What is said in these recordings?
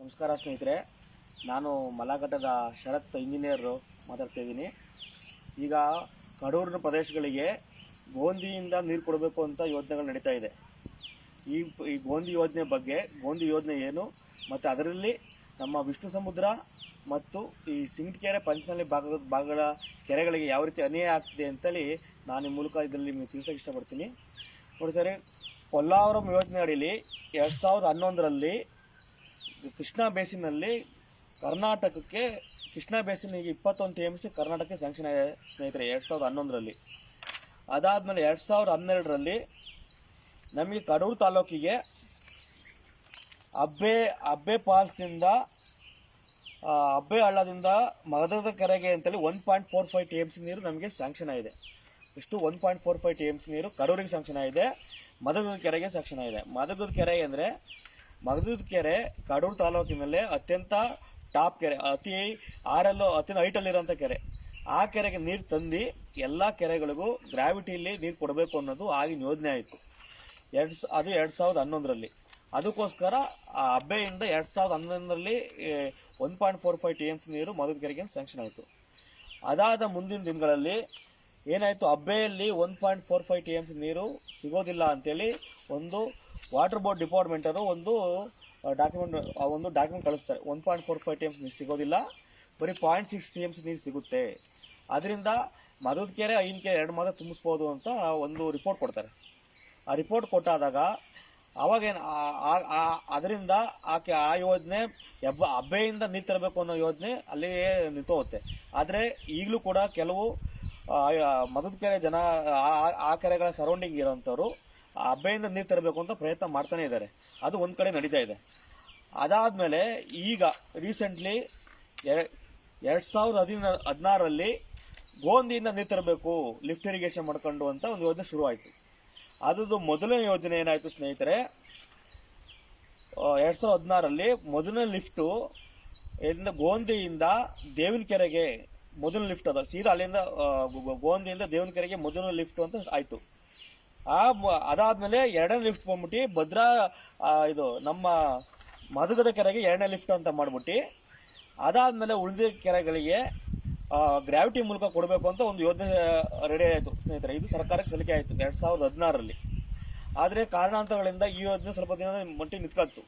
ನಮಸ್ಕಾರ ಸ್ನೇಹಿತರೆ. ನಾನು ಮಲಾಘಟ್ಟದ ಶರತ್ ಇಂಜಿನಿಯರು ಮಾತಾಡ್ತಾ ಇದ್ದೀನಿ. ಈಗ ಕಡೂರಿನ ಪ್ರದೇಶಗಳಿಗೆ ಗೋಂದಿಯಿಂದ ನೀರು ಕೊಡಬೇಕು ಅಂತ ಯೋಜನೆಗಳು ನಡೀತಾ ಇದೆ. ಈ ಈ ಗೋಂದಿ ಯೋಜನೆ ಬಗ್ಗೆ, ಗೋಂದಿ ಯೋಜನೆ ಏನು, ಮತ್ತು ಅದರಲ್ಲಿ ನಮ್ಮ ವಿಷ್ಣು ಸಮುದ್ರ ಮತ್ತು ಈ ಸಿಂಗಟಕೆರೆ ಪಂಚನಹಳ್ಳಿ ಭಾಗದ, ಭಾಗಗಳ ಕೆರೆಗಳಿಗೆ ಯಾವ ರೀತಿ ಅನ್ಯಾಯ ಆಗ್ತಿದೆ ಅಂತೇಳಿ ನಾನು ಈ ಮೂಲಕ ಇದರಲ್ಲಿ ನಿಮಗೆ ತಿಳಿಸೋಕೆ ಇಷ್ಟಪಡ್ತೀನಿ. ನೋಡಿ ಸರಿ, ಕೊಲ್ಲಾವರಂ ಯೋಜನೆ ಅಡಿಯಲ್ಲಿ ಎರಡು ಸಾವಿರದ ಹನ್ನೊಂದರಲ್ಲಿ ಕೃಷ್ಣಾ ಬೇಸಿನಲ್ಲಿ ಕರ್ನಾಟಕಕ್ಕೆ, ಕೃಷ್ಣಾ ಬೇಸಿನಿಗೆ ಇಪ್ಪತ್ತೊಂದು ಟಿ ಎಂ ಸಿ ಕರ್ನಾಟಕಕ್ಕೆ ಸ್ಯಾಂಕ್ಷನ್ ಆಗಿದೆ ಸ್ನೇಹಿತರೆ, ಎರಡು ಸಾವಿರದ ಹನ್ನೊಂದರಲ್ಲಿ. ಅದಾದಮೇಲೆ ಎರಡು ಸಾವಿರದ ಹನ್ನೆರಡರಲ್ಲಿ ನಮಗೆ ಕಡೂರು ತಾಲೂಕಿಗೆ ಅಬ್ಬೆ ಅಬ್ಬೆ ಪಾಲ್ಸ್ನಿಂದ ಅಬ್ಬೆ ಹಳ್ಳದಿಂದ ಮಗದದ ಕೆರೆಗೆ ಅಂತೇಳಿ one point four five T M C ನೀರು ನಮಗೆ ಸ್ಯಾಂಕ್ಷನ್ ಆಗಿದೆ. ಇಷ್ಟು one point four five T M C ನೀರು ಕಡೂರಿಗೆ ಸ್ಯಾಂಕ್ಷನ್ ಆಗಿದೆ ಮದಗದ ಕೆರೆಗೆ ಸ್ಯಾಂಕ್ಷನ್ ಆಗಿದೆ. ಮದಗದ ಕೆರೆ ಅಂದರೆ ಮಗದದ ಕೆರೆ ಕಡೂರು ತಾಲೂಕಿನಲ್ಲೇ ಅತ್ಯಂತ ಟಾಪ್ ಕೆರೆ, ಅತಿ ಆರಲ್ಲೂ ಅತ್ಯಂತ ಹೈಟಲ್ಲಿರೋಂಥ ಕೆರೆ. ಆ ಕೆರೆಗೆ ನೀರು ತಂದು ಎಲ್ಲ ಕೆರೆಗಳಿಗೂ ಗ್ರಾವಿಟಿಯಲ್ಲಿ ನೀರು ಕೊಡಬೇಕು ಅನ್ನೋದು ಆಗಿನ ಯೋಜನೆ ಆಯಿತು. ಎರಡು ಅದು ಎರಡು ಸಾವಿರದ ಹನ್ನೊಂದರಲ್ಲಿ. ಅದಕ್ಕೋಸ್ಕರ ಆ ಹಬ್ಬೆಯಿಂದ ಎರಡು ಸಾವಿರದ ಹನ್ನೊಂದರಲ್ಲಿ one point four five T M C ನೀರು ಮಧುರ ಕೆರೆಗೆ ಸ್ಯಾಂಕ್ಷನ್ ಆಯಿತು. ಅದಾದ ಮುಂದಿನ ದಿನಗಳಲ್ಲಿ ಏನಾಯಿತು? ಹಬ್ಬೆಯಲ್ಲಿ one point four five T M C ನೀರು ಸಿಗೋದಿಲ್ಲ ಅಂತೇಳಿ ಒಂದು ವಾಟರ್ ಬೋರ್ಡ್ ಡಿಪಾರ್ಟ್ಮೆಂಟರು ಒಂದು ಡಾಕ್ಯುಮೆಂಟ್ ಒಂದು ಡಾಕ್ಯುಮೆಂಟ್ ಕಳಿಸ್ತಾರೆ. One point four five T ನೀರು ಸಿಗೋದಿಲ್ಲ. ಬರೀ ಪಾಯಿಂಟ್ ಸಿಕ್ಸ್ ಟಿ ಎಮ್ಸ್ ನೀರು ಸಿಗುತ್ತೆ. ಅದರಿಂದ ಮದದ ಕೆರೆ ಐನ್ ಕೆರೆ ಎರಡು ಮಾತ್ರ ತುಂಬಿಸ್ಬೋದು ಅಂತ ಒಂದು ರಿಪೋರ್ಟ್ ಕೊಡ್ತಾರೆ. ಆ ರಿಪೋರ್ಟ್ ಕೊಟ್ಟಾದಾಗ ಅವಾಗೇನು ಅದರಿಂದ ಆಕೆ ಆ ಯೋಜನೆ ಹೆಬ್ಬ ಹಬ್ಬೆಯಿಂದ ನೀರು ಅನ್ನೋ ಯೋಜನೆ ಅಲ್ಲಿಯೇ ನಿಂತೋಗುತ್ತೆ. ಆದರೆ ಈಗಲೂ ಕೂಡ ಕೆಲವು ಮದದ ಕೆರೆ ಜನ, ಆ- ಆ- ಆ ಕೆರೆಗಳ ಸರೌಂಡಿಂಗ್ ಇರೋಂಥವ್ರು ಆ ಹಬ್ಬೆಯಿಂದ ನೀರು ತರಬೇಕು ಅಂತ ಪ್ರಯತ್ನ ಮಾಡ್ತಾನೆ ಇದ್ದಾರೆ. ಅದು ಒಂದು ಕಡೆ ನಡೀತಾ ಇದೆ. ಅದಾದಮೇಲೆ ಈಗ ರೀಸೆಂಟ್ಲಿ ಎರಡು ಸಾವಿರದ ಹದಿನ ಹದಿನಾರರಲ್ಲಿ ಗೋಂದಿಯಿಂದ ನೀರು ತರಬೇಕು ಲಿಫ್ಟ್ ಇರಿಗೇಷನ್ ಮಾಡ್ಕೊಂಡು ಅಂತ ಒಂದು ಯೋಜನೆ ಶುರುವಾಯಿತು ಅದರದ್ದು ಮೊದಲನೇ ಯೋಜನೆ ಏನಾಯಿತು ಸ್ನೇಹಿತರೆ ಎರಡು ಸಾವಿರದ ಹದಿನಾರಲ್ಲಿ ಮೊದಲನೇ ಲಿಫ್ಟು ಇಲ್ಲಿಂದ ಗೋಂದಿಯಿಂದ ದೇವಿನ ಕೆರೆಗೆ ಮೊದಲ ಲಿಫ್ಟ್ ಅದ. ಸೀದಾ ಅಲ್ಲಿಂದ ಗೋಂದಿಯಿಂದ ದೇವನಕೆರೆಗೆ ಕೆರೆಗೆ ಮೊದಲನೇ ಲಿಫ್ಟ್ ಅಂತ ಆಯಿತು. ಆ ಅದಾದ್ಮೇಲೆ ಎರಡನೇ ಲಿಫ್ಟ್ ಬಂದ್ಬಿಟ್ಟು ಭದ್ರಾ ಇದು ನಮ್ಮ ಮಧುಗದ ಕೆರೆಗೆ ಎರಡನೇ ಲಿಫ್ಟ್ ಅಂತ ಮಾಡ್ಬಿಟ್ಟು. ಅದಾದಮೇಲೆ ಉಳಿದ ಕೆರೆಗಳಿಗೆ ಗ್ರಾವಿಟಿ ಮೂಲಕ ಕೊಡಬೇಕು ಅಂತ ಒಂದು ಯೋಜನೆ ರೆಡಿ ಆಯಿತು. ಸ್ನೇಹಿತರೆ, ಇದು ಸರ್ಕಾರಕ್ಕೆ ಸಲಿಕೆ ಆಯಿತು ಎರಡು ಸಾವಿರದ ಹದಿನಾರರಲ್ಲಿ. ಆದರೆ ಕಾರಣಾಂತರಗಳಿಂದ ಈ ಯೋಜನೆ ಸ್ವಲ್ಪ ದಿನ ಮಟ್ಟಿಗೆ ನಿಂತ್ಕತ್ತು.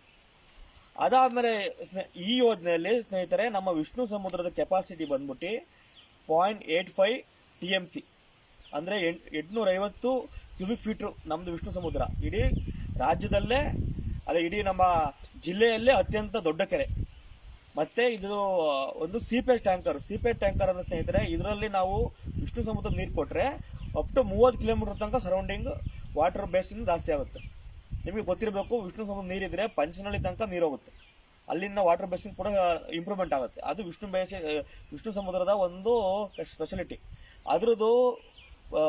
ಅದಾದಮೇಲೆ ಸ್ನೇ, ಈ ಯೋಜನೆಯಲ್ಲಿ ಸ್ನೇಹಿತರೆ, ನಮ್ಮ ವಿಷ್ಣು ಸಮುದ್ರದ ಕೆಪಾಸಿಟಿ ಬಂದ್ಬಿಟ್ಟು point eight five T M C ಅಂದರೆ ಎಂಟು ಐವತ್ತು ಕ್ಯೂಬಿಕ್ ಫೀಟ್ರು ನಮ್ಮದು ವಿಷ್ಣು ಸಮುದ್ರ. ಇಡೀ ರಾಜ್ಯದಲ್ಲೇ ಅಲ್ಲ ಇಡೀ ನಮ್ಮ ಜಿಲ್ಲೆಯಲ್ಲೇ ಅತ್ಯಂತ ದೊಡ್ಡ ಕೆರೆ. ಮತ್ತೆ ಇದು ಒಂದು ಸೀಪೇಜ್ ಟ್ಯಾಂಕರ್. ಸೀಪೇಜ್ ಟ್ಯಾಂಕರ್ ಅಂದ್ರೆ ಸ್ನೇಹಿತರೆ ಇದರಲ್ಲಿ ನಾವು ವಿಷ್ಣು ಸಮುದ್ರ ನೀರು ಕೊಟ್ಟರೆ ಅಪ್ ಟು ಮೂವತ್ತು ಕಿಲೋಮೀಟರ್ ತನಕ ಸರೌಂಡಿಂಗ್ ವಾಟರ್ ಬೇಸಿನ್ ಜಾಸ್ತಿ ಆಗುತ್ತೆ. ನಿಮಗೆ ಗೊತ್ತಿರಬೇಕು ವಿಷ್ಣು ಸಮುದ್ರ ನೀರಿದ್ರೆ ಪಂಚನಹಳ್ಳಿ ತನಕ ನೀರು ಹೋಗುತ್ತೆ. ಅಲ್ಲಿನ ವಾಟರ್ ಬೇಸಿಂಗ್ ಕೂಡ ಇಂಪ್ರೂವ್ಮೆಂಟ್ ಆಗುತ್ತೆ. ಅದು ವಿಷ್ಣು ಬೇಸಿ ವಿಷ್ಣು ಸಮುದ್ರದ ಒಂದು ಸ್ಪೆಷಾಲಿಟಿ ಅದ್ರದ್ದು ಆ,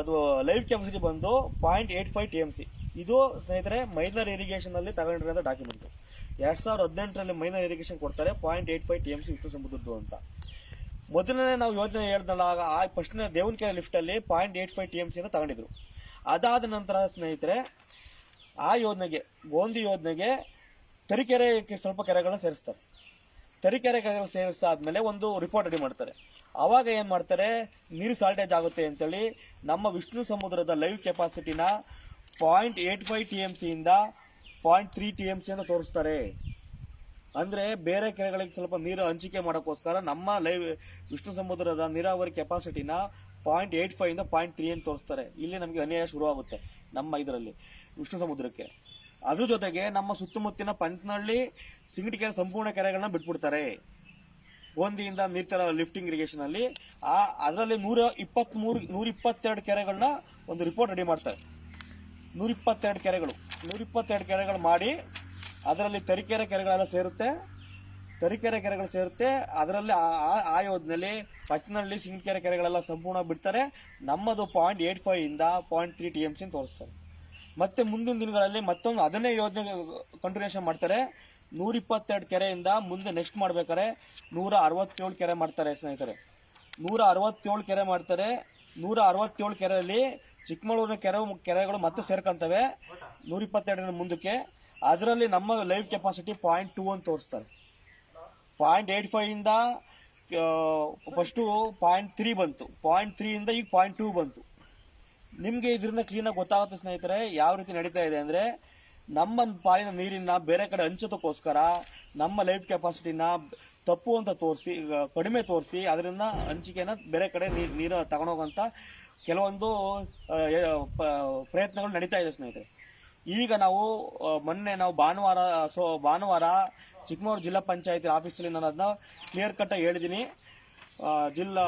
ಅದು ಲೈವ್ ಕೆಪಾಸಿಟಿ ಬಂದು point eight five T M C ಇದು ಸ್ನೇಹಿತರೆ ಮೈನರ್ ಇರಿಗೇಷನಲ್ಲಿ ತಗೊಂಡಿರೋ ಡಾಕ್ಯುಮೆಂಟು ಎರಡು ಸಾವಿರದ ಹದಿನೆಂಟರಲ್ಲಿ ಮೈನರ್ ಇರಿಗೇಷನ್ ಕೊಡ್ತಾರೆ point eight five T M C Vishnu ಸಮುದ್ರದ್ದು ಅಂತ. ಮೊದಲನೇ ನಾವು ಯೋಜನೆ ಹೇಳ್ದಲ್ಲ, ಆಗ ಆ ಫಸ್ಟ್ನೇ Devanakere ಲಿಫ್ಟಲ್ಲಿ point eight five T M C ಅಂತ ತಗೊಂಡಿದ್ರು. ಅದಾದ ನಂತರ ಸ್ನೇಹಿತರೆ, ಆ ಯೋಜನೆಗೆ, ಗೋಂದಿ ಯೋಜನೆಗೆ ತರೀಕೆರೆ ಸ್ವಲ್ಪ ಕೆರೆಗಳನ್ನ ಸೇರಿಸ್ತಾರೆ. ತರೀಕೆರೆ ಕೆರೆಗಳು ಸೇರಿಸಾದ್ಮೇಲೆ ಒಂದು ರಿಪೋರ್ಟ್ ರೆಡಿ ಮಾಡ್ತಾರೆ. ಆವಾಗ ಏನು ಮಾಡ್ತಾರೆ? ನೀರು ಸಾಲ್ಟೇಜ್ ಆಗುತ್ತೆ ಅಂತೇಳಿ ನಮ್ಮ ವಿಷ್ಣು ಸಮುದ್ರದ live ಕೆಪಾಸಿಟಿನ point eight five T M ಸಿಯಿಂದ point three T M C ಅಂತ ತೋರಿಸ್ತಾರೆ. ಅಂದ್ರೆ ಬೇರೆ ಕೆರೆಗಳಿಗೆ ಸ್ವಲ್ಪ ನೀರು ಹಂಚಿಕೆ ಮಾಡೋಕ್ಕೋಸ್ಕರ ನಮ್ಮ ಲೈವ್ ವಿಷ್ಣು ಸಮುದ್ರದ ನೀರಾವರಿ ಕೆಪಾಸಿಟಿನ ಪಾಯಿಂಟ್ ಏಯ್ಟ್ ಇಂದ ಪಾಯಿಂಟ್ ತ್ರೀ ಅಂತ ತೋರಿಸ್ತಾರೆ. ಇಲ್ಲಿ ನಮಗೆ ಅನ್ಯಾಯ ಶುರುವಾಗುತ್ತೆ ನಮ್ಮ ಇದರಲ್ಲಿ ವಿಷ್ಣು ಸಮುದ್ರಕ್ಕೆ. ಅದ್ರ ಜೊತೆಗೆ ನಮ್ಮ ಸುತ್ತಮುತ್ತಿನ ಪಂಚನಹಳ್ಳಿ ಸಿಂಗಟಿಕೆರೆ ಸಂಪೂರ್ಣ ಕೆರೆಗಳನ್ನ ಬಿಟ್ಬಿಡ್ತಾರೆ. ಗೋಂದಿಯಿಂದ ನೀರ್ತರ ಲಿಫ್ಟಿಂಗ್ ಇರಿಗೇಷನ್ ಅಲ್ಲಿ. ಆ, ಅದರಲ್ಲಿ ನೂರ ಇಪ್ಪತ್ಮೂರು ನೂರ ಇಪ್ಪತ್ತೆರಡು ಕೆರೆಗಳನ್ನ ಒಂದು ರಿಪೋರ್ಟ್ ರೆಡಿ ಮಾಡ್ತಾರೆ. ನೂರ ಇಪ್ಪತ್ತೆರಡು ಕೆರೆಗಳು. ನೂರ ಇಪ್ಪತ್ತೆರಡು ಕೆರೆಗಳು ಮಾಡಿ ಅದರಲ್ಲಿ ತರಿಕೆರೆ ಕೆರೆಗಳೆಲ್ಲ ಸೇರುತ್ತೆ. ತರಿಕೆರೆ ಕೆರೆಗಳು ಸೇರುತ್ತೆ. ಅದರಲ್ಲಿ ಆ- ಯೋಜನೆಯಲ್ಲಿ ಪಚ್ಚನಹಳ್ಳಿ ಸಿಂಗಕೆರೆ ಕೆರೆಗಳೆಲ್ಲ ಸಂಪೂರ್ಣ ಬಿಡ್ತಾರೆ. ನಮ್ಮದು ಪಾಯಿಂಟ್ ಏಯ್ಟ್ ಫೈವ್ ಇಂದ point three T M C ತೋರಿಸ್ತಾರೆ. ಮತ್ತೆ ಮುಂದಿನ ದಿನಗಳಲ್ಲಿ ಮತ್ತೊಂದು ಅದನ್ನೇ ಯೋಜನೆ ಕಂಟಿನ್ಯೂಷನ್ ಮಾಡ್ತಾರೆ. ನೂರ ಇಪ್ಪತ್ತೆರಡು ಕೆರೆಯಿಂದ ಮುಂದೆ ನೆಕ್ಸ್ಟ್ ಮಾಡ್ಬೇಕಾರೆ ನೂರ ಅರವತ್ತೇಳು ಕೆರೆ ಮಾಡ್ತಾರೆ ಸ್ನೇಹಿತರೆ. ನೂರ ಅರವತ್ತೇಳು ಕೆರೆ ಮಾಡ್ತಾರೆ. ನೂರ ಅರವತ್ತೇಳು ಕೆರೆಯಲ್ಲಿ ಚಿಕ್ಕಮಗಳೂರಿನ ಕೆರೆ ಕೆರೆಗಳು ಮತ್ತೆ ಸೇರ್ಕೊಂತವೆ. ನೂರ ಇಪ್ಪತ್ತೆರಡರ ಮುಂದಕ್ಕೆ. ಅದರಲ್ಲಿ ನಮ್ಮ ಲೈವ್ ಕೆಪಾಸಿಟಿ ಪಾಯಿಂಟ್ ಟೂ ಅಂತ ತೋರಿಸ್ತಾರೆ. ಪಾಯಿಂಟ್ ಏಯ್ಟ್ ಫೈವಿಂದ ಫಸ್ಟು ಪಾಯಿಂಟ್ ತ್ರೀ ಬಂತು. ಪಾಯಿಂಟ್ ತ್ರೀಯಿಂದ ಈಗ ಪಾಯಿಂಟ್ ಟೂ ಬಂತು. ನಿಮಗೆ ಇದರಿಂದ ಕ್ಲೀನಾಗಿ ಗೊತ್ತಾಗುತ್ತೆ ಸ್ನೇಹಿತರೆ, ಯಾವ ರೀತಿ ನಡೀತಾ ಇದೆ ಅಂದ್ರೆ ನಮ್ಮ ಪಾಲಿನ ನೀರಿನ ಬೇರೆ ಕಡೆ ಹಂಚೋದಕ್ಕೋಸ್ಕರ ನಮ್ಮ ಲೈಫ್ ಕೆಪಾಸಿಟಿನ ತಪ್ಪು ಅಂತ ತೋರಿಸಿ ಕಡಿಮೆ ತೋರಿಸಿ, ಅದರಿಂದ ಹಂಚಿಕೆನ ಬೇರೆ ಕಡೆ ನೀರು ನೀರು ತಗೊಂಡೋಗಂತ ಕೆಲವೊಂದು ಪ್ರಯತ್ನಗಳು ನಡೀತಾ ಇದೆ ಸ್ನೇಹಿತರೆ. ಈಗ ನಾವು ಮೊನ್ನೆ ನಾವು ಭಾನುವಾರ, ಸೊ, ಭಾನುವಾರ ಚಿಕ್ಕಮಗಳೂರು ಜಿಲ್ಲಾ ಪಂಚಾಯತಿ ಆಫೀಸಲ್ಲಿ ನಾನು ಅದನ್ನ ಕ್ಲಿಯರ್ ಕಟ್ ಹೇಳಿದ್ದೀನಿ ಜಿಲ್ಲಾ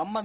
ನಮ್ಮ